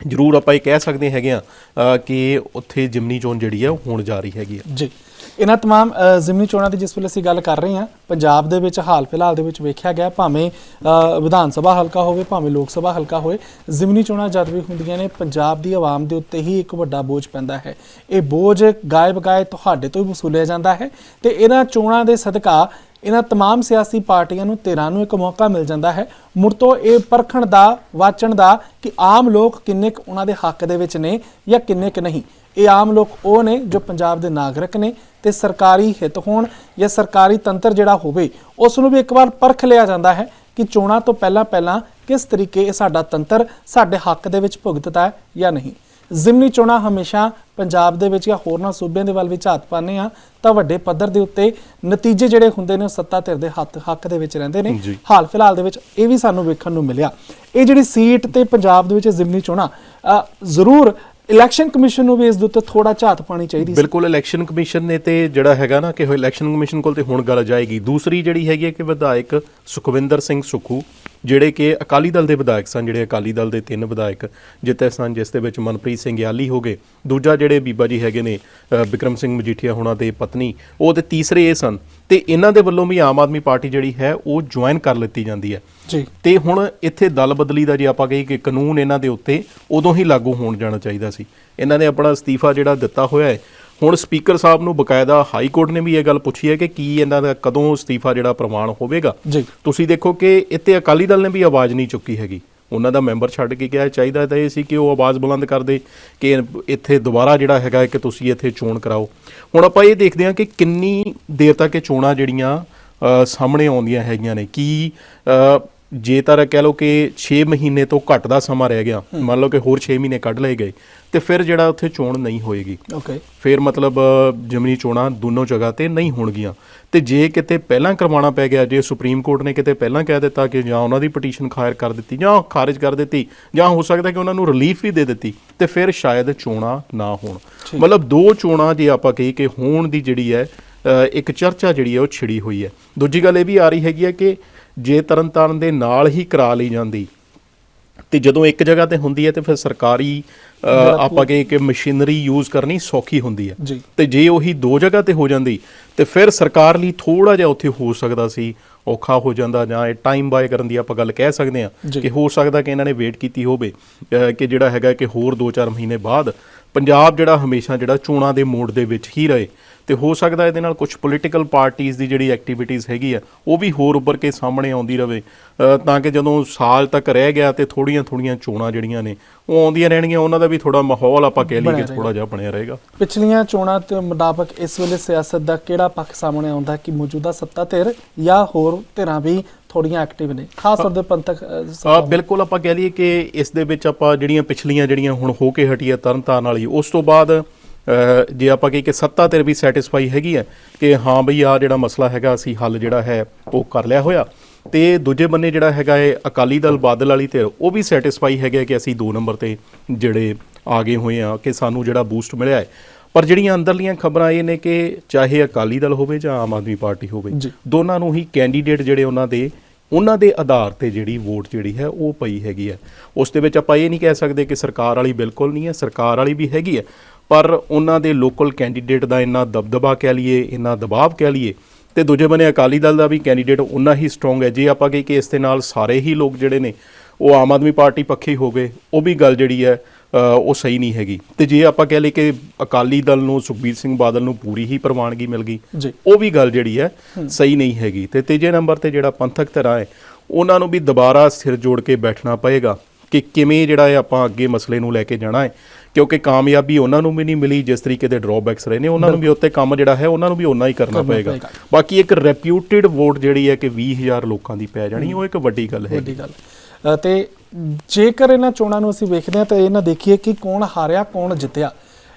ਜ਼ਰੂਰ ਆਪਾਂ ਇਹ ਕਹਿ ਸਕਦੇ ਹੈਗੇ ਆ ਕਿ ਉੱਥੇ ਜਿਮਨੀ ਚੋਣ ਜਿਹੜੀ ਹੈ ਉਹ ਹੋਣ ਜਾ ਰਹੀ ਹੈਗੀ ਹੈ। ਜੀ। ਇਹਨਾਂ तमाम ਅ, ਜ਼ਿਮਨੀ ਚੋਣਾਂ ਦੀ ਜਿਸ ਵੇਲੇ ਅਸੀਂ ਗੱਲ ਕਰ ਰਹੇ ਹਾਂ ਪੰਜਾਬ ਦੇ ਵਿੱਚ ਹਾਲ ਫਿਲਹਾਲ ਦੇ ਵਿੱਚ ਵੇਖਿਆ ਗਿਆ ਭਾਵੇਂ ਅ, ਵਿਧਾਨ ਸਭਾ ਹਲਕਾ ਹੋਵੇ ਭਾਵੇਂ ਲੋਕ ਸਭਾ ਹਲਕਾ ਹੋਵੇ ਜ਼ਿਮਨੀ ਚੋਣਾਂ ਜਦ ਵੀ ਹੁੰਦੀਆਂ ਨੇ ਪੰਜਾਬ ਦੀ ਆਵਾਮ ਦੇ ਉੱਤੇ ਹੀ ਇੱਕ ਵੱਡਾ ਬੋਝ ਪੈਂਦਾ ਹੈ ਇਹ ਬੋਝ ਗਾਇਬ ਗਾਇ ਤੁਹਾਡੇ ਤੋਂ ਹੀ ਵਸੂਲਿਆ ਜਾਂਦਾ ਹੈ ਤੇ ਇਹਨਾਂ ਚੋਣਾਂ ਦੇ ਸਦਕਾ ਇਹਨਾਂ तमाम ਸਿਆਸੀ ਪਾਰਟੀਆਂ ਨੂੰ ਧਿਰਾਂ ਨੂੰ ਇੱਕ ਮੌਕਾ ਮਿਲ ਜਾਂਦਾ ਹੈ ਮੁੜ ਤੋਂ ਇਹ ਪਰਖਣ ਦਾ ਵਾਚਣ ਦਾ ਕਿ ਆਮ ਲੋਕ ਕਿੰਨੇ ਕੁ ਉਹਨਾਂ ਦੇ ਹੱਕ ਦੇ ਵਿੱਚ ਨੇ ਜਾਂ ਕਿੰਨੇ ਕੁ ਨਹੀਂ ਇਹ ਆਮ ਲੋਕ ਉਹ ਨੇ ਜੋ ਪੰਜਾਬ ਦੇ ਨਾਗਰਿਕ ਨੇ ਤੇ ਸਰਕਾਰੀ ਹਿੱਤ ਹੋਣ ਜਾਂ ਸਰਕਾਰੀ ਤੰਤਰ ਜਿਹੜਾ ਹੋਵੇ ਉਸ ਨੂੰ ਵੀ ਇੱਕ ਵਾਰ ਪਰਖ ਲਿਆ ਜਾਂਦਾ ਹੈ ਕਿ ਚੋਣਾਂ ਤੋਂ ਪਹਿਲਾਂ ਪਹਿਲਾਂ ਕਿਸ ਤਰੀਕੇ ਇਹ ਸਾਡਾ ਤੰਤਰ ਸਾਡੇ ਹੱਕ ਦੇ ਵਿੱਚ ਭੁਗਤਦਾ ਹੈ ਜਾਂ ਨਹੀਂ ਜ਼ਿਮਨੀ ਚੋਣਾਂ ਹਮੇਸ਼ਾ ਪੰਜਾਬ ਦੇ ਵਿੱਚ ਜਾਂ ਹੋਰਨਾਂ ਸੂਬਿਆਂ ਦੇ ਵੱਲ ਵੀ ਝਾਤ ਪਾਉਂਦੇ ਆ ਤਾਂ ਵੱਡੇ ਪੱਧਰ ਦੇ ਉੱਤੇ ਨਤੀਜੇ ਜਿਹੜੇ ਹੁੰਦੇ ਨੇ ਉਹ ਸੱਤਾ ਧਿਰ ਦੇ ਹੱਥ ਹੱਕ ਦੇ ਵਿੱਚ ਰਹਿੰਦੇ ਨੇ। ਹਾਲ ਫਿਲਹਾਲ ਦੇ ਵਿੱਚ ਇਹ ਵੀ ਸਾਨੂੰ ਵੇਖਣ ਨੂੰ ਮਿਲਿਆ। ਇਹ ਜਿਹੜੀ ਸੀਟ ਤੇ ਪੰਜਾਬ ਦੇ ਵਿੱਚ ਜ਼ਿਮਨੀ ਚੋਣਾਂ ਜ਼ਰੂਰ ਇਲੈਕਸ਼ਨ ਕਮਿਸ਼ਨ ਨੂੰ ਵੀ ਇਸ ਦੇ ਉੱਤੇ ਥੋੜਾ ਝਾਤ ਪਾਣੀ ਚਾਹੀਦੀ ਸੀ। ਬਿਲਕੁਲ ਇਲੈਕਸ਼ਨ ਕਮਿਸ਼ਨ ਨੇ ਤੇ ਜਿਹੜਾ ਹੈਗਾ ਨਾ ਕਿ ਉਹ ਇਲੈਕਸ਼ਨ ਕਮਿਸ਼ਨ ਕੋਲ ਤੇ ਹੁਣ ਗੱਲ ਜਾਏਗੀ। ਦੂਸਰੀ ਜਿਹੜੀ ਹੈਗੀ ਹੈ ਕਿ ਵਿਧਾਇਕ ਸੁਖਵਿੰਦਰ ਸਿੰਘ ਸੁਖੂ ਜਿਹੜੇ ਕਿ ਅਕਾਲੀ ਦਲ ਦੇ ਵਿਧਾਇਕ ਸਨ ਜਿਹੜੇ ਅਕਾਲੀ ਦਲ ਦੇ ਤਿੰਨ ਵਿਧਾਇਕ ਜਿੱਤੇ ਸਨ ਜਿਸ ਦੇ ਵਿੱਚ ਮਨਪ੍ਰੀਤ ਸਿੰਘ ਯਾਲੀ ਹੋ ਗਏ। ਦੂਜਾ ਜਿਹੜੇ ਬੀਬਾ ਜੀ ਹੈਗੇ ਨੇ ਅ, ਬਿਕਰਮ ਸਿੰਘ ਮਜੀਠੀਆ ਹੋਣਾ ਦੇ ਪਤਨੀ ਉਹ ਤੇ ਤੀਸਰੇ ਇਹ ਸਨ। ਤੇ ਇਹਨਾਂ ਦੇ ਵੱਲੋਂ ਵੀ ਆਮ ਆਦਮੀ ਪਾਰਟੀ ਜਿਹੜੀ ਹੈ ਉਹ ਜੁਆਇਨ ਕਰ ਲਿੱਤੀ ਜਾਂਦੀ ਹੈ। ਜੀ। ਤੇ ਹੁਣ ਇੱਥੇ ਦਲ ਬਦਲੀ ਦਾ ਜੇ ਆਪਾਂ ਕਹੀਏ ਕਿ ਕਾਨੂੰਨ ਇਹਨਾਂ ਦੇ ਉੱਤੇ ਉਦੋਂ ਹੀ ਲਾਗੂ ਹੋਣ ਜਾਣਾ ਚਾਹੀਦਾ ਸੀ। ਇਹਨਾਂ ਨੇ ਆਪਣਾ ਅਸਤੀਫਾ ਜਿਹੜਾ ਦਿੱਤਾ ਹੋਇਆ ਹੈ ਹੁਣ ਸਪੀਕਰ ਸਾਹਿਬ ਨੂੰ ਬਕਾਇਦਾ ਹਾਈ ਕੋਰਟ ਨੇ ਵੀ ਇਹ ਗੱਲ ਪੁੱਛੀ ਹੈ ਕਿ ਕੀ ਇਹਨਾਂ ਦਾ ਕਦੋਂ ਅਸਤੀਫਾ ਜਿਹੜਾ ਪ੍ਰਮਾਣ ਹੋਵੇਗਾ। ਜੀ। ਤੁਸੀਂ ਦੇਖੋ ਕਿ ਇੱਥੇ ਅਕਾਲੀ ਦਲ ਨੇ ਵੀ ਆਵਾਜ਼ ਨਹੀਂ ਚੁੱਕੀ ਹੈਗੀ। ਉਹਨਾਂ ਦਾ ਮੈਂਬਰ ਛੱਡ ਕੇ ਗਿਆ ਚਾਹੀਦਾ ਤਾਂ ਇਹ ਸੀ ਕਿ ਉਹ ਆਵਾਜ਼ ਬੁਲੰਦ ਕਰਦੇ ਕਿ ਇੱਥੇ ਦੁਬਾਰਾ ਜਿਹੜਾ ਹੈਗਾ ਕਿ ਤੁਸੀਂ ਇੱਥੇ ਚੋਣ ਕਰਾਓ। ਹੁਣ ਆਪਾਂ ਇਹ ਦੇਖਦੇ ਹਾਂ ਕਿ ਕਿੰਨੀ ਦੇਰ ਤੱਕ ਇਹ ਚੋਣਾਂ ਜਿਹੜੀਆਂ ਸਾਹਮਣੇ ਆਉਂਦੀਆਂ ਹੈਗੀਆਂ ਨੇ। ਕੀ ਜੇ ਤਾਂ ਕਹਿ ਲਓ ਕਿ 6 ਮਹੀਨੇ ਤੋਂ ਘੱਟ ਦਾ ਸਮਾਂ ਰਹਿ ਗਿਆ ਮੰਨ ਲਓ ਕਿ ਹੋਰ 6 ਮਹੀਨੇ ਕੱਢ ਲਏ ਗਏ ਤੇ ਫਿਰ ਜਿਹੜਾ ਉੱਥੇ ਚੋਣ ਨਹੀਂ ਹੋਏਗੀ। ਓਕੇ ਫਿਰ ਮਤਲਬ ਜ਼ਮਨੀ ਚੋਣਾਂ ਦੋਨੋਂ ਜਗ੍ਹਾ ਤੇ ਨਹੀਂ ਹੋਣਗੀਆਂ। ਤੇ ਜੇ ਕਿਤੇ ਪਹਿਲਾਂ ਕਰਵਾਉਣਾ ਪੈ ਗਿਆ ਜੇ ਸੁਪਰੀਮ ਕੋਰਟ ਨੇ ਕਿਤੇ ਪਹਿਲਾਂ ਕਹਿ ਦਿੱਤਾ ਕਿ ਜਾਂ ਉਹਨਾਂ ਦੀ ਪਟੀਸ਼ਨ ਖਾਇਰ ਕਰ ਦਿੱਤੀ ਜਾਂ ਖਾਰਜ ਕਰ ਦਿੱਤੀ ਜਾਂ ਹੋ ਸਕਦਾ ਕਿ ਉਹਨਾਂ ਨੂੰ ਰਿਲੀਫ ਵੀ ਦੇ ਦਿੱਤੀ ਤੇ ਫਿਰ ਸ਼ਾਇਦ ਚੋਣਾਂ ਨਾ ਹੋਣ। ਮਤਲਬ ਦੋ ਚੋਣਾਂ ਜੇ ਆਪਾਂ ਕਹੀ ਕਿ ਹੋਣ ਦੀ ਜਿਹੜੀ ਹੈ ਇੱਕ ਚਰਚਾ ਜਿਹੜੀ ਹੈ ਉਹ ਛਿੜੀ ਹੋਈ ਹੈ। ਦੂਜੀ ਗੱਲ ਇਹ ਵੀ ਆ ਰਹੀ ਹੈਗੀ ਹੈ ਕਿ ਜੇ ਤਰਨਤਾਰਨ ਦੇ ਨਾਲ ਹੀ ਕਰਾ ਲਈ ਜਾਂਦੀ ਤੇ ਜਦੋਂ ਇੱਕ ਜਗ੍ਹਾ ਤੇ ਹੁੰਦੀ ਹੈ ਤੇ ਫਿਰ ਸਰਕਾਰੀ ਆਪਾਂ ਕਹੇ ਕਿ ਮਸ਼ੀਨਰੀ ਯੂਜ਼ ਕਰਨੀ ਸੌਖੀ ਹੁੰਦੀ ਹੈ ਤੇ ਜੇ ਉਹੀ ਦੋ ਜਗ੍ਹਾ ਤੇ ਹੋ ਜਾਂਦੀ ਤੇ ਫਿਰ ਸਰਕਾਰ ਲਈ ਥੋੜਾ ਜਿਹਾ ਉੱਥੇ ਹੋ ਸਕਦਾ ਸੀ ਔਖਾ ਹੋ ਜਾਂਦਾ ਜਾਂ ਇਹ ਟਾਈਮ ਬਾਏ ਕਰਨ ਦੀ ਆਪਾਂ ਗੱਲ ਕਹਿ ਸਕਦੇ ਹਾਂ ਜੀ। ਕਿ ਹੋ ਸਕਦਾ ਕਿ ਇਹਨਾਂ ਨੇ ਵੇਟ ਕੀਤੀ ਹੋਵੇ ਕਿ ਜਿਹੜਾ ਹੈਗਾ ਕਿ ਹੋਰ 2-4 ਮਹੀਨੇ ਬਾਅਦ ਪੰਜਾਬ ਜਿਹੜਾ ਹਮੇਸ਼ਾ ਜਿਹੜਾ ਚੋਣਾਂ ਦੇ ਮੋੜ ਦੇ ਵਿੱਚ ਹੀ ਰਹੇ ਤੇ ਹੋ ਸਕਦਾ ਇਹਦੇ ਨਾਲ ਕੁਝ ਪੋਲੀਟੀਕਲ ਪਾਰਟੀਆਂ ਦੀ ਜਿਹੜੀ ਐਕਟੀਵਿਟੀਜ਼ ਹੈਗੀ ਆ ਉਹ ਵੀ ਹੋਰ ਉੱਭਰ ਕੇ ਸਾਹਮਣੇ ਆਉਂਦੀ ਰਵੇ। ਅਹ ਤਾਂ ਕਿ ਜਦੋਂ ਸਾਲ ਤੱਕ ਰਹਿ ਗਿਆ ਤੇ ਥੋੜੀਆਂ ਥੋੜੀਆਂ ਚੋਣਾਂ ਜਿਹੜੀਆਂ ਨੇ ਉਹ ਆਉਂਦੀਆਂ ਰਹਿਣਗੀਆਂ ਉਹਨਾਂ ਦਾ ਵੀ ਥੋੜਾ ਮਾਹੌਲ ਆਪਾਂ ਕਹਿ ਲਈਏ ਥੋੜਾ ਜਿਹਾ ਬਣਿਆ ਰਹੇਗਾ। ਪਿਛਲੀਆਂ ਚੋਣਾਂ ਦੇ ਮੁਤਾਬਕ ਇਸ ਵੇਲੇ ਸਿਆਸਤ ਦਾ ਕਿਹੜਾ ਪੱਖ ਸਾਹਮਣੇ ਆਉਂਦਾ ਕਿ ਮੌਜੂਦਾ ਸੱਤਾ ਧਿਰ ਜਾਂ ਹੋਰ ਧਿਰਾਂ ਵੀ ਥੋੜੀਆਂ ਐਕਟਿਵ ਨੇ? ਖਾਸ ਤੌਰ ਤੇ ਪੰਥਕ ਆ ਬਿਲਕੁਲ ਆਪਾਂ ਕਹਿ ਲਈਏ ਕਿ ਇਸ ਦੇ ਵਿੱਚ ਆਪਾਂ ਜਿਹੜੀਆਂ ਪਿਛਲੀਆਂ ਜਿਹੜੀਆਂ ਹੁਣ ਹੋ ਕੇ ਹਟੀ ਹੈ ਤਰਨਤਾਰਨ ਵਾਲੀ ਉਸ ਤੋਂ ਬਾਅਦ ਜੇ ਆਪਾਂ ਕਹੀਏ ਕਿ ਸੱਤਾ ਤੇ ਵੀ ਸੈਟੀਸਫਾਈ ਹੈਗੀ ਹੈ ਕਿ ਹਾਂ ਬਈ ਆ ਜਿਹੜਾ ਮਸਲਾ ਹੈਗਾ ਅਸੀਂ ਹੱਲ ਜਿਹੜਾ ਹੈ ਉਹ ਕਰ ਲਿਆ ਹੋਇਆ। ਤੇ ਦੂਜੇ ਬੰਨੇ ਜਿਹੜਾ ਹੈਗਾ ਹੈ ਅਕਾਲੀ ਦਲ ਬਾਦਲ ਵਾਲੀ ਧਿਰ ਉਹ ਵੀ ਸੈਟੀਸਫਾਈ ਹੈਗੇ ਕਿ ਅਸੀਂ 2 ਨੰਬਰ ਤੇ ਜਿਹੜੇ ਆ ਗਏ ਹੋਏ ਆ ਕਿ ਸਾਨੂੰ ਜਿਹੜਾ ਬੂਸਟ ਮਿਲਿਆ ਹੈ। ਪਰ ਜਿਹੜੀਆਂ ਅੰਦਰਲੀਆਂ ਖਬਰਾਂ ਇਹ ਨੇ ਕਿ ਚਾਹੇ ਅਕਾਲੀ ਦਲ ਹੋਵੇ ਜਾਂ ਆਮ ਆਦਮੀ ਪਾਰਟੀ ਹੋਵੇ। ਦੋਨਾਂ ਨੂੰ ਹੀ ਕੈਂਡੀਡੇਟ ਜਿਹੜੇ ਉਹਨਾਂ ਦੇ ਉਹਨਾਂ ਦੇ ਆਧਾਰ ਤੇ ਜਿਹੜੀ ਵੋਟ ਜਿਹੜੀ ਹੈ ਉਹ ਪਈ ਹੈਗੀ ਹੈ। ਉਸ ਦੇ ਵਿੱਚ ਆਪਾਂ ਇਹ ਨਹੀਂ ਕਹਿ ਸਕਦੇ ਕਿ ਸਰਕਾਰ ਵਾਲੀ ਬਿਲਕੁਲ ਨਹੀਂ ਹੈ ਸਰਕਾਰ ਵਾਲੀ ਵੀ ਹੈਗੀ ਹੈ। ਪਰ ਉਹਨਾਂ ਦੇ ਲੋਕਲ ਕੈਂਡੀਡੇਟ ਦਾ ਇੰਨਾ ਦਬਦਬਾ ਕਹਿ ਲਈਏ ਇੰਨਾ ਦਬਾਅ ਕਹਿ ਲਈਏ ਤੇ ਦੂਜੇ ਬੰਨੇ ਅਕਾਲੀ ਦਲ ਦਾ ਵੀ ਕੈਂਡੀਡੇਟ ਉਨਾ ਹੀ ਸਟਰੋਂਗ ਹੈ। ਜੇ ਆਪਾਂ ਕਹੀਏ ਕਿ ਇਸ ਦੇ ਨਾਲ ਸਾਰੇ ਹੀ ਲੋਕ ਜਿਹੜੇ ਨੇ ਉਹ ਆਮ ਆਦਮੀ ਪਾਰਟੀ ਪੱਖੇ ਹੋ ਗਏ ਉਹ ਵੀ ਗੱਲ ਜਿਹੜੀ ਹੈ ਉਹ ਸਹੀ ਨਹੀਂ ਹੈਗੀ। ਤੇ ਜੇ ਆਪਾਂ ਕਹਿ ਲਈਏ ਕਿ ਅਕਾਲੀ ਦਲ ਨੂੰ ਸੁਖਬੀਰ ਸਿੰਘ ਬਾਦਲ ਨੂੰ ਪੂਰੀ ਹੀ ਪ੍ਰਵਾਨਗੀ ਮਿਲ ਗਈ ਉਹ ਵੀ ਗੱਲ ਜਿਹੜੀ ਹੈ ਸਹੀ ਨਹੀਂ ਹੈਗੀ। ਤੇ ਤੀਜੇ ਨੰਬਰ ਤੇ ਜਿਹੜਾ ਪੰਥਕ ਧਿਰਾਂ ਹੈ ਉਹਨਾਂ ਨੂੰ ਵੀ ਦੁਬਾਰਾ ਸਿਰ ਜੋੜ ਕੇ ਬੈਠਣਾ ਪਏਗਾ ਕਿ ਕਿਵੇਂ ਜਿਹੜਾ ਹੈ ਆਪਾਂ ਅੱਗੇ ਮਸਲੇ ਨੂੰ ਲੈ ਕੇ ਜਾਣਾ ਹੈ। ਕਿਉਂਕਿ ਕਾਮਯਾਬੀ ਉਹਨਾਂ ਨੂੰ ਵੀ ਨਹੀਂ ਮਿਲੀ ਜਿਸ ਤਰੀਕੇ ਦੇ ਡਰਾਬੈਕਸ ਰਹੇ ਨੇ ਉਹਨਾਂ ਨੂੰ ਵੀ ਉੱਤੇ ਕੰਮ ਜਿਹੜਾ ਹੈ ਉਹਨਾਂ ਨੂੰ ਵੀ ਓਨਾ ਹੀ ਕਰਨਾ ਪਏਗਾ। ਬਾਕੀ ਇੱਕ ਰੈਪਿਊਟਿਡ ਵੋਟ ਜਿਹੜੀ ਹੈ ਕਿ 20000 ਲੋਕਾਂ ਦੀ ਪੈ ਜਾਣੀ ਉਹ ਇੱਕ ਵੱਡੀ ਗੱਲ ਹੈ ਵੱਡੀ ਗੱਲ। ਤੇ ਜੇਕਰ ਇਹਨਾਂ ਚੋਣਾਂ ਨੂੰ ਅਸੀਂ ਵੇਖਦੇ ਹਾਂ ਤਾਂ ਇਹ ਨਾ ਦੇਖੀਏ ਕਿ ਕੌਣ ਹਾਰਿਆ ਕੌਣ ਜਿੱਤਿਆ।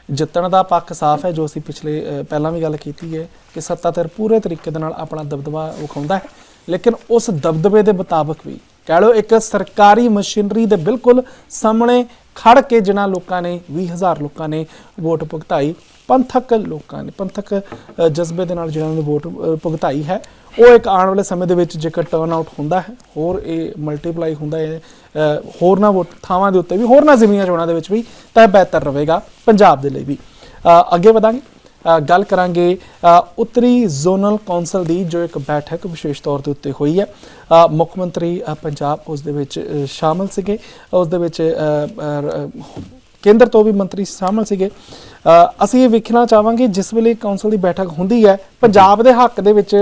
ਜਿੱਤਣ ਦਾ ਪੱਖ ਸਾਫ਼ ਹੈ ਜੋ ਅਸੀਂ ਪਿਛਲੇ ਪਹਿਲਾਂ ਵੀ ਗੱਲ ਕੀਤੀ ਹੈ ਕਿ ਸੱਤਾ ਧਿਰ ਪੂਰੇ ਤਰੀਕੇ ਦੇ ਨਾਲ ਆਪਣਾ ਦਬਦਬਾ ਵਿਖਾਉਂਦਾ ਹੈ। ਲੇਕਿਨ ਉਸ ਦਬਦਬੇ ਦੇ ਮੁਤਾਬਕ ਵੀ ਕਹਿ ਲਓ ਇੱਕ ਸਰਕਾਰੀ ਮਸ਼ੀਨਰੀ ਦੇ ਬਿਲਕੁਲ ਸਾਹਮਣੇ ਖੜ ਕੇ ਜਿਨ੍ਹਾਂ ਲੋਕਾਂ ਨੇ 20000 ਲੋਕਾਂ ਨੇ ਵੋਟ ਭੁਗਤਾਈ ਪੰਥਕ ਲੋਕਾਂ ਨੇ ਪੰਥਕ ਜਜ਼ਬੇ ਦੇ ਨਾਲ ਜਿਨ੍ਹਾਂ ਨੇ ਵੋਟ ਭੁਗਤਾਈ ਹੈ ਉਹ ਇੱਕ ਆਉਣ ਵਾਲੇ ਸਮੇਂ ਦੇ ਵਿੱਚ ਜੇਕਰ ਟਰਨ ਆਊਟ ਹੁੰਦਾ ਹੈ ਹੋਰ ਇਹ ਮਲਟੀਪਲਾਈ ਹੁੰਦਾ ਹੈ ਅ, ਹੋਰਨਾਂ ਵੋਟ ਥਾਵਾਂ ਦੇ ਉੱਤੇ ਵੀ ਹੋਰਨਾਂ ਜ਼ਮੀਨਾਂ ਚੋਣਾਂ ਦੇ ਵਿੱਚ ਵੀ ਤਾਂ ਇਹ ਬਿਹਤਰ ਰਹੇਗਾ ਪੰਜਾਬ ਦੇ ਲਈ ਵੀ। ਅੱਗੇ ਵਧਾਂਗੇ। ਗੱਲ ਕਰਾਂਗੇ ਉੱਤਰੀ ਜ਼ੋਨਲ ਕੌਂਸਲ ਦੀ ਜੋ ਇੱਕ ਬੈਠਕ ਵਿਸ਼ੇਸ਼ ਤੌਰ ਦੇ ਉੱਤੇ ਹੋਈ ਹੈ। ਮੁੱਖ ਮੰਤਰੀ ਪੰਜਾਬ ਉਸ ਦੇ ਵਿੱਚ ਅ, ਸ਼ਾਮਲ ਸੀਗੇ। ਉਸ ਦੇ ਵਿੱਚ ਕੇਂਦਰ ਤੋਂ ਵੀ ਮੰਤਰੀ ਸ਼ਾਮਲ ਸੀਗੇ। ਅਸੀਂ ਇਹ ਵੇਖਣਾ ਚਾਹਾਂਗੇ ਜਿਸ ਵੇਲੇ ਕੌਂਸਲ ਦੀ ਬੈਠਕ ਹੁੰਦੀ ਹੈ ਪੰਜਾਬ ਦੇ ਹੱਕ ਦੇ ਵਿੱਚ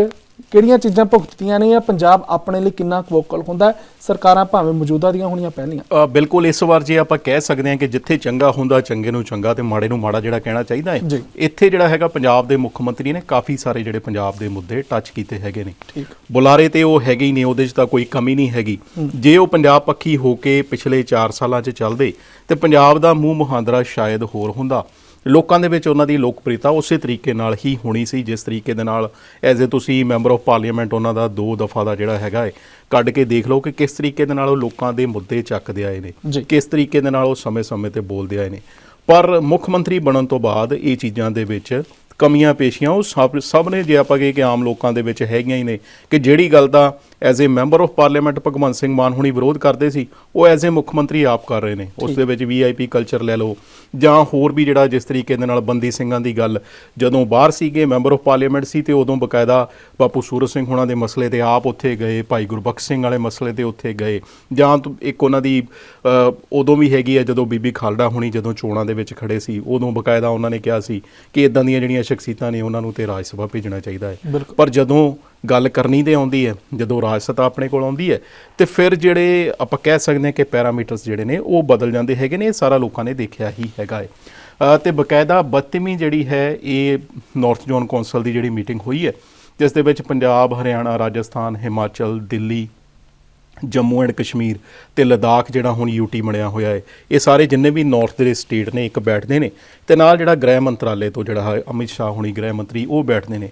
ਕਿਹੜੀਆਂ ਚੀਜ਼ਾਂ ਭੁਗਤਦੀਆਂ ਨੇ ਜਾਂ ਪੰਜਾਬ ਆਪਣੇ ਲਈ ਕਿੰਨਾ ਵੋਕਲ ਹੁੰਦਾ ਸਰਕਾਰਾਂ ਭਾਵੇਂ ਮੌਜੂਦਾ ਦੀਆਂ ਹੋਣੀਆਂ ਪਹਿਲੀਆਂ। ਬਿਲਕੁਲ ਇਸ ਵਾਰ ਜੇ ਆਪਾਂ ਕਹਿ ਸਕਦੇ ਹਾਂ ਕਿ ਜਿੱਥੇ ਚੰਗਾ ਹੁੰਦਾ ਚੰਗੇ ਨੂੰ ਚੰਗਾ ਤੇ ਮਾੜੇ ਨੂੰ ਮਾੜਾ ਜਿਹੜਾ ਕਹਿਣਾ ਚਾਹੀਦਾ ਹੈ। ਇੱਥੇ ਜਿਹੜਾ ਹੈਗਾ ਪੰਜਾਬ ਦੇ ਮੁੱਖ ਮੰਤਰੀ ਨੇ ਕਾਫੀ ਸਾਰੇ ਜਿਹੜੇ ਪੰਜਾਬ ਦੇ ਮੁੱਦੇ ਟੱਚ ਕੀਤੇ ਹੈਗੇ ਨੇ। ਠੀਕ। ਬੁਲਾਰੇ ਤੇ ਉਹ ਹੈਗੇ ਹੀ ਨੇ ਉਹਦੇ 'ਚ ਤਾਂ ਕੋਈ ਕਮੀ ਨਹੀਂ ਹੈਗੀ। ਜੇ ਉਹ ਪੰਜਾਬ ਪੱਖੀ ਹੋ ਕੇ ਪਿਛਲੇ 4 ਸਾਲਾਂ 'ਚ ਚੱਲਦੇ ਤੇ ਪੰਜਾਬ ਦਾ ਮੂੰਹ ਮੁਹਾਂਦਰਾ ਸ਼ਾਇਦ ਹੋਰ ਹੁੰਦਾ। ਲੋਕਾਂ ਦੇ ਵਿੱਚ ਉਹਨਾਂ ਦੀ ਲੋਕਪ੍ਰਿਯਤਾ ਉਸੇ ਤਰੀਕੇ ਨਾਲ ਹੀ ਹੋਣੀ ਸੀ ਜਿਸ ਤਰੀਕੇ ਦੇ ਨਾਲ ਐਜ਼ ਏ ਤੁਸੀਂ ਮੈਂਬਰ ਆਫ ਪਾਰਲੀਮੈਂਟ ਉਹਨਾਂ ਦਾ ਦੋ ਦਫਾ ਦਾ ਜਿਹੜਾ ਹੈਗਾ ਹੈ ਕੱਢ ਕੇ ਦੇਖ ਲਓ ਕਿ ਕਿਸ ਤਰੀਕੇ ਦੇ ਨਾਲ ਉਹ ਲੋਕਾਂ ਦੇ ਮੁੱਦੇ ਚੱਕਦੇ ਆਏ ਨੇ। ਕਿਸ ਤਰੀਕੇ ਦੇ ਨਾਲ ਉਹ ਸਮੇਂ-ਸਮੇਂ ਤੇ ਬੋਲਦੇ ਆਏ ਨੇ ਪਰ ਮੁੱਖ ਮੰਤਰੀ ਬਣਨ ਤੋਂ ਬਾਅਦ ਇਹ ਚੀਜ਼ਾਂ ਦੇ ਵਿੱਚ ਕਮੀਆਂ ਪੇਸ਼ੀਆਂ ਉਹ ਸਭ ਨੇ ਜੇ ਆਪਾਂ ਕਹੀਏ ਕਿ ਆਮ ਲੋਕਾਂ ਦੇ ਵਿੱਚ ਹੈਗੀਆਂ ਹੀ ਨੇ ਕਿ ਜਿਹੜੀ ਗੱਲ ਦਾ as a member of parliament Bhagwant Singh Mann ਹੁਣੀ ਵਿਰੋਧ ਕਰਦੇ ਸੀ ਉਹ ਐਜ਼ ਏ ਮੁੱਖ ਮੰਤਰੀ ਆਪ ਕਰ ਰਹੇ ਨੇ। ਉਸ ਦੇ ਵਿੱਚ ਵੀਆਈਪੀ ਕਲਚਰ ਲੈ ਲਓ ਜਾਂ ਹੋਰ ਵੀ ਜਿਹੜਾ ਜਿਸ ਤਰੀਕੇ ਦੇ ਨਾਲ ਬੰਦੀ ਸਿੰਘਾਂ ਦੀ ਗੱਲ ਜਦੋਂ ਬਾਹਰ ਸੀਗੇ ਮੈਂਬਰ ਆਫ ਪਾਰਲੀਮੈਂਟ ਸੀ ਤੇ ਉਦੋਂ ਬਕਾਇਦਾ ਬਾਪੂ ਸੂਰਜ ਸਿੰਘ ਹੁਣਾਂ ਦੇ ਮਸਲੇ ਤੇ ਆਪ ਉੱਥੇ ਗਏ ਭਾਈ ਗੁਰਬਖਸ਼ ਸਿੰਘ ਵਾਲੇ ਮਸਲੇ ਤੇ ਉੱਥੇ ਗਏ ਜਾਂ ਇੱਕ ਉਹਨਾਂ ਦੀ ਅ, ਉਦੋਂ ਵੀ ਹੈਗੀ ਹੈ ਜਦੋਂ ਬੀਬੀ ਖਾਲੜਾ ਹੁਣੀ ਜਦੋਂ ਚੋਣਾਂ ਦੇ ਵਿੱਚ ਖੜੇ ਸੀ ਉਦੋਂ ਬਕਾਇਦਾ ਉਹਨਾਂ ਨੇ ਕਿਹਾ ਸੀ ਕਿ ਇਦਾਂ ਦੀਆਂ ਜਿਹੜੀਆਂ ਸ਼ਖਸੀਅਤਾਂ ਨੇ ਉਹਨਾਂ ਨੂੰ ਤੇ ਰਾਜ ਸਭਾ ਭੇਜਣਾ ਚਾਹੀਦਾ ਹੈ। ਪਰ ਜਦੋਂ ਗੱਲ ਕਰਨੀ ਦੇ ਆਉਂਦੀ ਹੈ ਜਦੋਂ ਰਾਜ ਸੱਤਾ ਆਪਣੇ ਕੋਲ ਆਉਂਦੀ ਹੈ ਤੇ ਫਿਰ ਜਿਹੜੇ ਆਪਾਂ ਕਹਿ ਸਕਦੇ ਹਾਂ ਕਿ ਪੈਰਾਮੀਟਰਸ ਜਿਹੜੇ ਨੇ ਉਹ ਬਦਲ ਜਾਂਦੇ ਹੈਗੇ ਨੇ ਇਹ ਸਾਰਾ ਲੋਕਾਂ ਨੇ ਦੇਖਿਆ ਹੀ ਹੈਗਾ ਹੈ। ਅ, ਤੇ ਬਕਾਇਦਾ 32ਵੀਂ ਜਿਹੜੀ ਹੈ ਇਹ ਨਾਰਥ ਜ਼ੋਨ ਕੌਂਸਲ ਦੀ ਜਿਹੜੀ ਮੀਟਿੰਗ ਹੋਈ ਹੈ ਜਿਸ ਦੇ ਵਿੱਚ ਪੰਜਾਬ ਹਰਿਆਣਾ ਰਾਜਸਥਾਨ ਹਿਮਾਚਲ ਦਿੱਲੀ ਜੰਮੂ ਐਂਡ ਕਸ਼ਮੀਰ ਤੇ ਲਦਾਖ ਜਿਹੜਾ ਹੁਣ ਯੂਟੀ ਬਣਿਆ ਹੋਇਆ ਹੈ ਇਹ ਸਾਰੇ ਜਿੰਨੇ ਵੀ ਨਾਰਥ ਦੇ ਸਟੇਟ ਨੇ ਇੱਕ ਬੈਠਦੇ ਨੇ ਤੇ ਨਾਲ ਜਿਹੜਾ ਗ੍ਰਹਿ ਮੰਤਰਾਲੇ ਤੋਂ ਜਿਹੜਾ ਹੈ ਅਮਿਤ ਸ਼ਾਹ ਹੁਣੀ ਗ੍ਰਹਿ ਮੰਤਰੀ ਉਹ ਬੈਠਦੇ ਨੇ।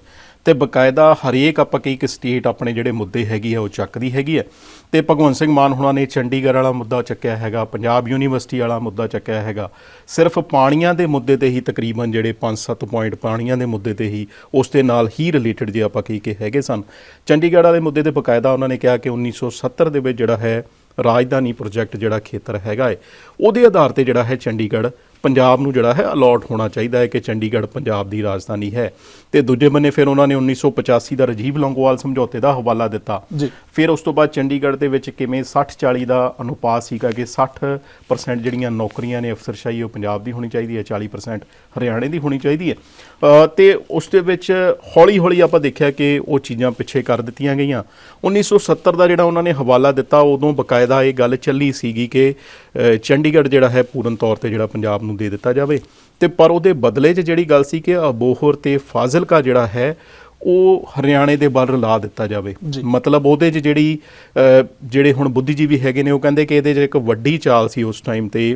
ਤੇ ਬਕਾਇਦਾ ਹਰੇਕ ਆਪਾਂ ਕਈ ਕਿ ਸਟੇਟ ਆਪਣੇ ਜਿਹੜੇ ਮੁੱਦੇ ਹੈਗੀ ਆ, ਉਹ ਚੱਕਦੀ ਹੈਗੀ ਹੈ ਤੇ ਭਗਵੰਤ ਸਿੰਘ ਮਾਨ ਹੁਣਾਂ ਨੇ ਚੰਡੀਗੜ੍ਹ ਵਾਲਾ ਮੁੱਦਾ ਚੱਕਿਆ ਹੈਗਾ, ਪੰਜਾਬ ਯੂਨੀਵਰਸਿਟੀ ਵਾਲਾ ਮੁੱਦਾ ਚੱਕਿਆ ਹੈਗਾ। ਸਿਰਫ ਪਾਣੀਆਂ ਦੇ ਮੁੱਦੇ ਤੇ ਹੀ ਤਕਰੀਬਨ ਜਿਹੜੇ 5-7 ਪੁਆਇੰਟ ਪਾਣੀਆਂ ਦੇ ਮੁੱਦੇ ਤੇ ਹੀ ਉਸ ਦੇ ਨਾਲ ਹੀ ਰਿਲੇਟਡ ਜੇ ਆਪਾਂ ਕੀ ਕਿ ਹੈਗੇ ਸਨ। ਚੰਡੀਗੜ੍ਹ ਵਾਲੇ ਮੁੱਦੇ ਤੇ ਬਕਾਇਦਾ ਉਹਨਾਂ ਨੇ ਕਿਹਾ ਕਿ 1970 ਦੇ ਵਿੱਚ ਜਿਹੜਾ ਹੈ ਰਾਜਧਾਨੀ ਪ੍ਰੋਜੈਕਟ ਜਿਹੜਾ ਖੇਤਰ ਹੈਗਾ ਹੈ ਉਹਦੇ ਆਧਾਰ ਤੇ ਜਿਹੜਾ ਹੈ ਚੰਡੀਗੜ੍ਹ ਪੰਜਾਬ ਨੂੰ ਜਿਹੜਾ ਹੈ ਅਲਾਟ ਹੋਣਾ ਚਾਹੀਦਾ ਹੈ ਕਿ ਚੰਡੀਗੜ੍ਹ ਪੰਜਾਬ ਦੀ ਰਾਜਧਾਨੀ ਹੈ। ਤੇ ਦੂਜੇ ਬੰਨੇ ਫਿਰ ਉਹਨਾਂ ਨੇ 1985 ਦਾ ਰਾਜੀਵ ਲੌਂਗੋਵਾਲ ਸਮਝੌਤੇ ਦਾ ਹਵਾਲਾ ਦਿੱਤਾ। ਜੀ। ਫਿਰ ਉਸ ਤੋਂ ਬਾਅਦ ਚੰਡੀਗੜ੍ਹ ਦੇ ਵਿੱਚ ਕਿਵੇਂ 60-40 ਦਾ ਅਨੁਪਾਤ ਸੀਗਾ ਕਿ 60% ਜਿਹੜੀਆਂ ਨੌਕਰੀਆਂ ਨੇ ਅਫਸਰਸ਼ਾਹੀ ਉਹ ਪੰਜਾਬ ਦੀ ਹੋਣੀ ਚਾਹੀਦੀ ਹੈ 40% ਹਰਿਆਣੇ ਦੀ ਹੋਣੀ ਚਾਹੀਦੀ ਹੈ। ਤੇ ਉਸ ਦੇ ਵਿੱਚ ਹੌਲੀ-ਹੌਲੀ ਆਪਾਂ ਦੇਖਿਆ ਕਿ ਉਹ ਚੀਜ਼ਾਂ ਪਿੱਛੇ ਕਰ ਦਿੱਤੀਆਂ ਗਈਆਂ। 1970 ਦਾ ਜਿਹੜਾ ਉਹਨਾਂ ਨੇ ਹਵਾਲਾ ਦਿੱਤਾ ਉਦੋਂ ਬਕਾਇਦਾ ਇਹ ਗੱਲ ਚੱਲੀ ਸੀਗੀ ਕਿ ਚੰਡੀਗੜ੍ਹ ਜਿਹੜਾ ਹੈ ਪੂਰਨ ਤੌਰ ਤੇ ਜਿਹੜਾ ਪੰਜਾਬ ਨੂੰ ਦੇ ਦਿੱਤਾ ਜਾਵੇ। ਤੇ ਪਰ ਉਹਦੇ ਬਦਲੇ 'ਚ ਜਿਹੜੀ ਗੱਲ ਸੀ ਕਿ ਅਬੋਹਰ ਤੇ ਫਾਜ਼ਿਲਕਾ ਜਿਹੜਾ ਹੈ ਉਹ ਹਰਿਆਣੇ ਦੇ ਵੱਲ ਲਾ ਦਿੱਤਾ ਜਾਵੇ। ਮਤਲਬ ਉਹਦੇ 'ਚ ਜਿਹੜੀ ਜਿਹੜੇ ਹੁਣ ਬੁੱਧੀਜੀਵੀ ਹੈਗੇ ਨੇ ਉਹ ਕਹਿੰਦੇ ਕਿ ਇਹਦੇ 'ਚ ਇੱਕ ਵੱਡੀ ਚਾਲ ਸੀ ਉਸ ਟਾਈਮ ਤੇ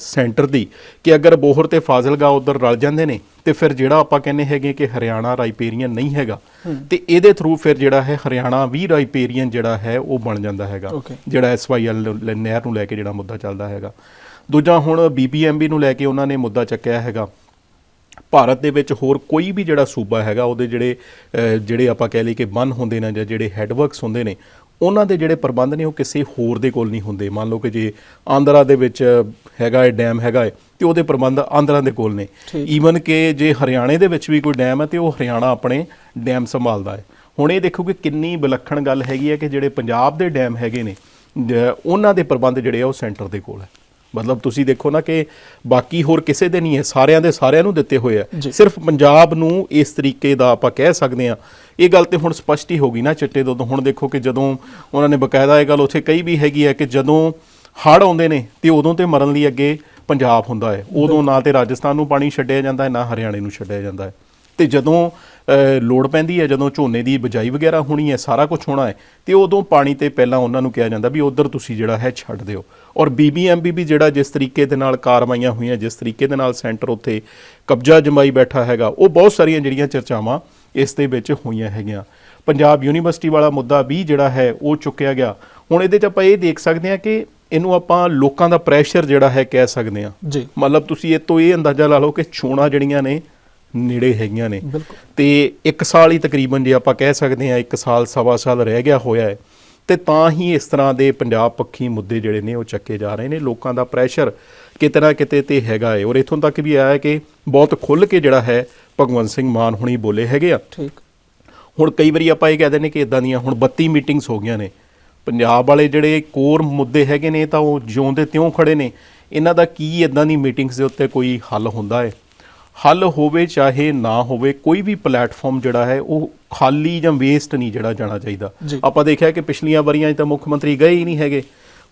ਸੈਂਟਰ ਦੀ ਕਿ ਅਗਰ ਬੋਹਰ ਤੇ ਫਾਜ਼ਿਲਕਾ ਉਧਰ ਰਲ ਜਾਂਦੇ ਨੇ ਤੇ ਫਿਰ ਜਿਹੜਾ ਆਪਾਂ ਕਹਿੰਦੇ ਹੈਗੇ ਕਿ ਹਰਿਆਣਾ ਰਾਈਪੇਰੀਅਨ ਨਹੀਂ ਹੈਗਾ। ਤੇ ਇਹਦੇ ਥਰੂ ਫਿਰ ਜਿਹੜਾ ਹੈ ਹਰਿਆਣਾ ਵੀ ਰਾਈਪੇਰੀਅਨ ਜਿਹੜਾ ਹੈ ਉਹ ਬਣ ਜਾਂਦਾ ਹੈਗਾ. ਜਿਹੜਾ ਐਸਵਾਈਐਲ ਨਹਿਰ ਨੂੰ ਲੈ ਕੇ ਜਿਹੜਾ ਮੁੱਦਾ ਚੱਲਦਾ ਹੈਗਾ। ਦੂਜਾ ਹੁਣ ਬੀਬੀਐਮਬੀ ਨੂੰ ਲੈ ਕੇ ਉਹਨਾਂ ਨੇ ਮੁੱਦਾ ਚੱਕਿਆ ਹੈਗਾ। ਭਾਰਤ ਦੇ ਵਿੱਚ ਹੋਰ ਕੋਈ ਵੀ ਜਿਹੜਾ ਸੂਬਾ ਹੈਗਾ ਉਹਦੇ ਜਿਹੜੇ ਜਿਹੜੇ ਆਪਾਂ ਕਹਿ ਲਈ ਕਿ ਬੰਨ ਹੁੰਦੇ ਨੇ ਜਾਂ ਜਿਹੜੇ ਹੈਡਵਰਕਸ ਹੁੰਦੇ ਨੇ ਉਹਨਾਂ ਦੇ ਜਿਹੜੇ ਪ੍ਰਬੰਧ ਨੇ ਉਹ ਕਿਸੇ ਹੋਰ ਦੇ ਕੋਲ ਨਹੀਂ ਹੁੰਦੇ। ਮੰਨ ਲਓ ਕਿ ਜੇ ਆਂਧਰਾ ਦੇ ਵਿੱਚ ਹੈਗਾ ਹੈ ਡੈਮ ਹੈਗਾ ਹੈ ਤੇ ਉਹਦੇ ਪ੍ਰਬੰਧ ਆਂਧਰਾ ਦੇ ਕੋਲ ਨੇ। ਈਵਨ ਕਿ ਜੇ ਹਰਿਆਣੇ ਦੇ ਵਿੱਚ ਵੀ ਕੋਈ ਡੈਮ ਹੈ ਤੇ ਉਹ ਹਰਿਆਣਾ ਆਪਣੇ ਡੈਮ ਸੰਭਾਲਦਾ ਹੈ। ਹੁਣ ਇਹ ਦੇਖੋ ਕਿ ਕਿੰਨੀ ਵਿਲੱਖਣ ਗੱਲ ਹੈਗੀ ਹੈ ਕਿ ਜਿਹੜੇ ਪੰਜਾਬ ਦੇ ਡੈਮ ਹੈਗੇ ਨੇ ਉਹਨਾਂ ਦੇ ਪ੍ਰਬੰਧ ਜਿਹੜੇ ਆ ਉਹ ਸੈਂਟਰ ਦੇ ਕੋਲ ਹੈ। ਮਤਲਬ ਤੁਸੀਂ ਦੇਖੋ ਨਾ ਕਿ ਬਾਕੀ ਹੋਰ ਕਿਸੇ ਦੇ ਨਹੀਂ ਹੈ ਸਾਰਿਆਂ ਦੇ ਸਾਰਿਆਂ ਨੂੰ ਦਿੱਤੇ ਹੋਏ ਆ। ਸਿਰਫ ਪੰਜਾਬ ਨੂੰ ਇਸ ਤਰੀਕੇ ਦਾ ਆਪਾਂ ਕਹਿ ਸਕਦੇ ਆ ਇਹ ਗੱਲ ਤੇ ਹੁਣ ਸਪਸ਼ਟ ਹੀ ਹੋ ਗਈ ਨਾ ਚਿੱਟੇ ਤੋਂ। ਹੁਣ ਦੇਖੋ ਕਿ ਜਦੋਂ ਉਹਨਾਂ ਨੇ ਬਕਾਇਦਾ ਇਹ ਗੱਲ ਉੱਥੇ ਕਈ ਵੀ ਹੈਗੀ ਹੈ ਕਿ ਜਦੋਂ ਹੜ੍ਹ ਆਉਂਦੇ ਨੇ ਤੇ ਉਦੋਂ ਤੇ ਮਰਨ ਲਈ ਅੱਗੇ ਪੰਜਾਬ ਹੁੰਦਾ ਹੈ। ਉਦੋਂ ਨਾ ਤੇ ਰਾਜਸਥਾਨ ਨੂੰ ਪਾਣੀ ਛੱਡਿਆ ਜਾਂਦਾ ਹੈ ਨਾ ਹਰਿਆਣੇ ਨੂੰ ਛੱਡਿਆ ਜਾਂਦਾ ਹੈ। ਤੇ ਜਦੋਂ ਲੋੜ ਪੈਂਦੀ ਹੈ ਜਦੋਂ ਝੋਨੇ ਦੀ ਬਿਜਾਈ ਵਗੈਰਾ ਹੋਣੀ ਹੈ ਸਾਰਾ ਕੁਝ ਹੋਣਾ ਹੈ ਤੇ ਉਦੋਂ ਪਾਣੀ ਤੇ ਪਹਿਲਾਂ ਉਹਨਾਂ ਨੂੰ ਕਿਹਾ ਜਾਂਦਾ ਵੀ ਉਧਰ ਤੁਸੀਂ ਜਿਹੜਾ ਹੈ ਛੱਡ ਦਿਓ। ਔਰ ਬੀਬੀਐਮਬੀ ਵੀ ਜਿਹੜਾ ਜਿਸ ਤਰੀਕੇ ਦੇ ਨਾਲ ਕਾਰਵਾਈਆਂ ਹੋਈਆਂ ਜਿਸ ਤਰੀਕੇ ਦੇ ਨਾਲ ਸੈਂਟਰ ਉੱਥੇ ਕਬਜ਼ਾ ਜਮਾਈ ਬੈਠਾ ਹੈਗਾ ਉਹ ਬਹੁਤ ਸਾਰੀਆਂ ਜਿਹੜੀਆਂ ਚਰਚਾਵਾਂ ਇਸ ਦੇ ਵਿੱਚ ਹੋਈਆਂ ਹੈਗੀਆਂ। ਪੰਜਾਬ ਯੂਨੀਵਰਸਿਟੀ ਵਾਲਾ ਮੁੱਦਾ ਵੀ ਜਿਹੜਾ ਹੈ ਉਹ ਚੁੱਕਿਆ ਗਿਆ। ਹੁਣ ਇਹਦੇ 'ਚ ਆਪਾਂ ਇਹ ਦੇਖ ਸਕਦੇ ਹਾਂ ਕਿ ਇਹਨੂੰ ਆਪਾਂ ਲੋਕਾਂ ਦਾ ਪ੍ਰੈਸ਼ਰ ਜਿਹੜਾ ਹੈ ਕਹਿ ਸਕਦੇ ਹਾਂ। ਜੀ। ਮਤਲਬ ਤੁਸੀਂ ਇਹ ਤੋਂ ਇਹ ਅੰਦਾਜ਼ਾ ਲਾ ਲਓ ਕਿ ਚੋਣਾਂ ਜਿਹੜੀਆਂ ਨੇ ਨੇੜੇ ਹੈਗੀਆਂ ਨੇ। ਤੇ ਇੱਕ ਸਾਲ ਹੀ ਤਕਰੀਬਨ ਜੇ ਆਪਾਂ ਕਹਿ ਸਕਦੇ ਹਾਂ ਇੱਕ ਸਾਲ ਸਵਾ ਸਾਲ ਰਹਿ ਗਿਆ ਹੋਇਆ ਹੈ। ਤੇ ਤਾਂ ਹੀ ਇਸ ਤਰ੍ਹਾਂ ਦੇ ਪੰਜਾਬ ਪੱਖੀ ਮੁੱਦੇ ਜਿਹੜੇ ਨੇ ਉਹ ਚੱਕੇ ਜਾ ਰਹੇ ਨੇ। ਲੋਕਾਂ ਦਾ ਪ੍ਰੈਸ਼ਰ ਕਿਤੇ ਨਾ ਕਿਤੇ ਤੇ ਹੈਗਾ ਹੈ। ਔਰ ਇਥੋਂ ਤੱਕ ਵੀ ਆਇਆ ਕਿ ਬਹੁਤ ਖੁੱਲ ਕੇ ਜਿਹੜਾ ਹੈ ਭਗਵੰਤ ਸਿੰਘ ਮਾਨ ਹੁਣੀ ਬੋਲੇ ਹੈਗੇ ਆ। ਠੀਕ। ਹੁਣ ਕਈ ਵਾਰੀ ਆਪਾਂ ਇਹ ਕਹਦੇ ਨੇ ਕਿ ਇਦਾਂ ਦੀਆਂ ਹੁਣ 32 ਮੀਟਿੰਗਸ ਹੋ ਗਈਆਂ ਨੇ। ਪੰਜਾਬ ਵਾਲੇ ਜਿਹੜੇ ਕੋਰ ਮੁੱਦੇ ਹੈਗੇ ਨੇ ਤਾਂ ਉਹ ਜਿਉਂਦੇ ਤਿਉਂ ਖੜੇ ਨੇ। ਇਹਨਾਂ ਦਾ ਕੀ ਇਦਾਂ ਦੀ ਮੀਟਿੰਗਸ ਦੇ ਉੱਤੇ ਕੋਈ ਹੱਲ ਹੁੰਦਾ ਹੈ? ਹੱਲ ਹੋਵੇ ਚਾਹੇ ਨਾ ਹੋਵੇ ਕੋਈ ਵੀ ਪਲੇਟਫਾਰਮ ਜਿਹੜਾ ਹੈ ਉਹ ਖਾਲੀ ਜਾਂ ਵੇਸਟ ਨਹੀਂ ਜਿਹੜਾ ਜਾਣਾ ਚਾਹੀਦਾ। ਆਪਾਂ ਦੇਖਿਆ ਕਿ ਪਿਛਲੀਆਂ ਵਾਰੀਆਂ 'ਚ ਤਾਂ ਮੁੱਖ ਮੰਤਰੀ ਗਏ ਹੀ ਨਹੀਂ ਹੈਗੇ।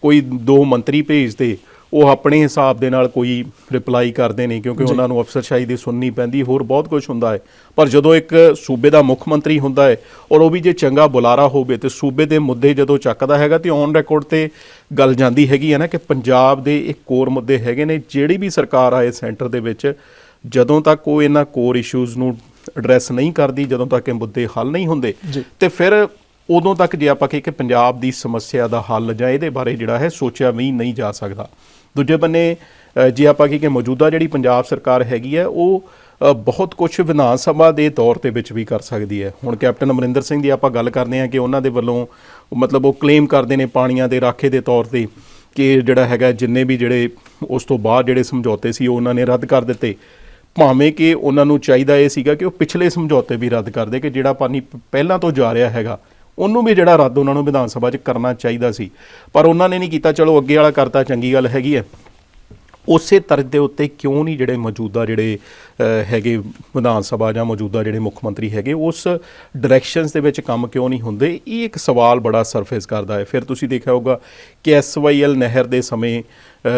ਕੋਈ ਦੋ ਮੰਤਰੀ ਭੇਜਦੇ ਉਹ ਆਪਣੇ ਹਿਸਾਬ ਦੇ ਨਾਲ ਕੋਈ ਰਿਪਲਾਈ ਕਰਦੇ ਨੇ ਕਿਉਂਕਿ ਉਹਨਾਂ ਨੂੰ ਅਫਸਰਸ਼ਾਹੀ ਦੀ ਸੁਣਨੀ ਪੈਂਦੀ ਹੋਰ ਬਹੁਤ ਕੁਝ ਹੁੰਦਾ ਹੈ। ਪਰ ਜਦੋਂ ਇੱਕ ਸੂਬੇ ਦਾ ਮੁੱਖ ਮੰਤਰੀ ਹੁੰਦਾ ਹੈ ਔਰ ਉਹ ਵੀ ਜੇ ਚੰਗਾ ਬੁਲਾਰਾ ਹੋਵੇ ਤੇ ਸੂਬੇ ਦੇ ਮੁੱਦੇ ਜਦੋਂ ਚੱਕਦਾ ਹੈਗਾ ਤੇ ਔਨ ਰਿਕਾਰਡ ਤੇ ਗੱਲ ਜਾਂਦੀ ਹੈਗੀ ਹੈ ਨਾ ਕਿ ਪੰਜਾਬ ਦੇ ਇੱਕ ਕੋਰ ਮੁੱਦੇ ਹੈਗੇ ਨੇ ਜਿਹੜੀ ਵੀ ਸਰਕਾਰ ਆਏ ਸੈਂਟਰ ਦੇ ਵਿੱਚ ਜਦੋਂ ਤੱਕ ਉਹ ਇਹਨਾਂ ਕੋਰ ਇਸ਼ੂਜ਼ ਨੂੰ ਐਡਰੈਸ ਨਹੀਂ ਕਰਦੀ ਜਦੋਂ ਤੱਕ ਇਹ ਮੁੱਦੇ ਹੱਲ ਨਹੀਂ ਹੁੰਦੇ। ਤੇ ਫਿਰ ਉਦੋਂ ਤੱਕ ਜੇ ਆਪਾਂ ਕਹੀਏ ਕਿ ਪੰਜਾਬ ਦੀ ਸਮੱਸਿਆ ਦਾ ਹੱਲ ਜਾਂ ਇਹਦੇ ਬਾਰੇ ਜਿਹੜਾ ਹੈ ਸੋਚਿਆ ਵੀ ਨਹੀਂ ਜਾ ਸਕਦਾ। ਦੂਜੇ ਬੰਨੇ ਜੇ ਆਪਾਂ ਕਹੀਏ ਕਿ ਮੌਜੂਦਾ ਜਿਹੜੀ ਪੰਜਾਬ ਸਰਕਾਰ ਹੈਗੀ ਹੈ ਉਹ ਬਹੁਤ ਕੁਝ ਵਿਧਾਨ ਸਭਾ ਦੇ ਤੌਰ ਤੇ ਵਿੱਚ ਵੀ ਕਰ ਸਕਦੀ ਹੈ। ਹੁਣ ਕੈਪਟਨ ਅਮਰਿੰਦਰ ਸਿੰਘ ਦੀ ਆਪਾਂ ਗੱਲ ਕਰਦੇ ਹਾਂ ਕਿ ਉਹਨਾਂ ਦੇ ਵੱਲੋਂ ਮਤਲਬ ਉਹ ਕਲੇਮ ਕਰਦੇ ਨੇ ਪਾਣੀਆਂ ਦੇ ਰਾਖੇ ਦੇ ਤੌਰ ਤੇ ਕਿ ਜਿਹੜਾ ਹੈਗਾ ਜਿੰਨੇ ਵੀ ਜਿਹੜੇ ਉਸ ਤੋਂ ਬਾਅਦ ਜਿਹੜੇ ਸਮਝੌਤੇ ਸੀ ਉਹ ਉਹਨਾਂ ਨੇ ਰੱਦ ਕਰ ਦਿੱਤੇ। ਭਾਵੇਂ ਕਿ ਉਹਨਾਂ ਨੂੰ ਚਾਹੀਦਾ ਇਹ ਸੀਗਾ ਕਿ ਉਹ ਪਿਛਲੇ ਸਮਝੌਤੇ ਵੀ ਰੱਦ ਕਰਦੇ ਕਿ ਜਿਹੜਾ ਪਾਣੀ ਪਹਿਲਾਂ ਤੋਂ ਜਾ ਰਿਹਾ ਹੈਗਾ, ਉਹਨੂੰ ਵੀ ਜਿਹੜਾ ਰੱਦ ਉਹਨਾਂ ਨੂੰ ਵਿਧਾਨ ਸਭਾ 'ਚ ਕਰਨਾ ਚਾਹੀਦਾ ਸੀ। ਪਰ ਉਹਨਾਂ ਨੇ ਨਹੀਂ ਕੀਤਾ, ਚਲੋ ਅੱਗੇ ਵਾਲਾ ਕਰਤਾ, ਚੰਗੀ ਗੱਲ ਹੈਗੀ ਹੈ। ਉਸੇ ਤਰਜ਼ ਦੇ ਉੱਤੇ ਕਿਉਂ ਨਹੀਂ ਜਿਹੜੇ ਮੌਜੂਦਾ ਜਿਹੜੇ ਹੈਗੇ ਵਿਧਾਨ ਸਭਾ ਜਾਂ ਮੌਜੂਦਾ ਜਿਹੜੇ ਮੁੱਖ ਮੰਤਰੀ ਹੈਗੇ, ਉਸ ਡਾਇਰੈਕਸ਼ਨਸ ਦੇ ਵਿੱਚ ਕੰਮ ਕਿਉਂ ਨਹੀਂ ਹੁੰਦੇ? ਇਹ ਇੱਕ ਸਵਾਲ ਬੜਾ ਸਰਫੇਸ ਕਰਦਾ ਹੈ। ਫਿਰ ਤੁਸੀਂ ਦੇਖਿਆ ਹੋਗਾ ਕਿ ਐਸਵਾਈਐਲ ਨਹਿਰ ਦੇ ਸਮੇਂ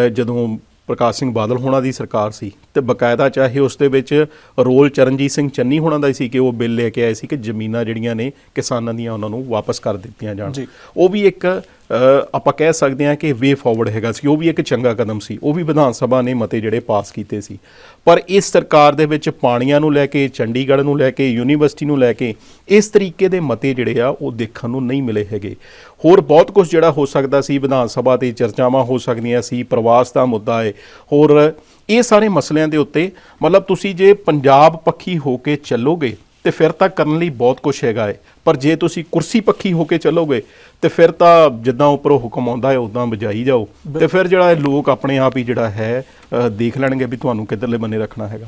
ਜਦੋਂ ਪ੍ਰਕਾਸ਼ ਸਿੰਘ ਬਾਦਲ ਹੋਣਾ ਦੀ ਸਰਕਾਰ ਸੀ ਤੇ ਬਕਾਇਦਾ ਚਾਹੇ ਉਸ ਦੇ ਵਿੱਚ ਰੋਲ ਚਰਨਜੀਤ ਸਿੰਘ ਚੰਨੀ ਹੋਣਾ ਦਾ ਸੀ ਕਿ ਉਹ ਬਿੱਲ ਲੈ ਕੇ ਆਏ ਸੀ ਕਿ ਜ਼ਮੀਨਾਂ ਜਿਹੜੀਆਂ ਨੇ ਕਿਸਾਨਾਂ ਦੀਆਂ ਉਹਨਾਂ ਨੂੰ ਵਾਪਸ ਕਰ ਦਿੱਤੀਆਂ ਜਾਣ। ਉਹ ਵੀ ਇੱਕ ਆਪਾਂ ਕਹਿ ਸਕਦੇ ਹਾਂ ਕਿ ਵੇ ਫਾਰਵਰਡ ਹੈਗਾ ਸੀ। ਉਹ ਵੀ ਇੱਕ ਚੰਗਾ ਕਦਮ ਸੀ। ਉਹ ਵੀ ਵਿਧਾਨ ਸਭਾ ਨੇ ਮਤੇ ਜਿਹੜੇ ਪਾਸ ਕੀਤੇ ਸੀ। ਪਰ ਇਸ ਸਰਕਾਰ ਦੇ ਵਿੱਚ ਪਾਣੀਆਂ ਨੂੰ ਲੈ ਕੇ, ਚੰਡੀਗੜ੍ਹ ਨੂੰ ਲੈ ਕੇ, ਯੂਨੀਵਰਸਿਟੀ ਨੂੰ ਲੈ ਕੇ ਇਸ ਤਰੀਕੇ ਦੇ ਮਤੇ ਜਿਹੜੇ ਆ, ਉਹ ਦੇਖਣ ਨੂੰ ਨਹੀਂ ਮਿਲੇ ਹੈਗੇ। ਹੋਰ ਬਹੁਤ ਕੁਝ ਜਿਹੜਾ ਹੋ ਸਕਦਾ ਸੀ, ਵਿਧਾਨ ਸਭਾ ਤੇ ਚਰਚਾਵਾਂ ਹੋ ਸਕਦੀਆਂ ਸੀ, ਪ੍ਰਵਾਸ ਦਾ ਮੁੱਦਾ ਹੈ ਹੋਰ ਇਹ ਸਾਰੇ ਮਸਲਿਆਂ ਦੇ ਉੱਤੇ ਮਤਲਬ ਤੁਸੀਂ ਜੇ ਪੰਜਾਬ ਪੱਖੀ ਹੋ ਕੇ ਚੱਲੋਗੇ ਤੇ ਫਿਰ ਤਾਂ ਕਰਨ ਲਈ ਬਹੁਤ ਕੁਝ ਹੈਗਾ ਹੈ ਪਰ ਜੇ ਤੁਸੀਂ ਕੁਰਸੀ ਪੱਖੀ ਹੋ ਕੇ ਚੱਲੋਗੇ ਤੇ ਫਿਰ ਤਾਂ ਜਿੱਦਾਂ ਉੱਪਰੋਂ ਹੁਕਮ ਆਉਂਦਾ ਹੈ ਉਦਾਂ ਬਜਾਈ ਜਾਓ। ਤੇ ਫਿਰ ਜਿਹੜਾ ਇਹ ਲੋਕ ਆਪਣੇ ਆਪ ਹੀ ਜਿਹੜਾ ਹੈ ਅ, ਦੇਖ ਲੈਣਗੇ ਵੀ ਤੁਹਾਨੂੰ ਕਿੱਧਰਲੇ ਬੰਨੇ ਰੱਖਣਾ ਹੈਗਾ।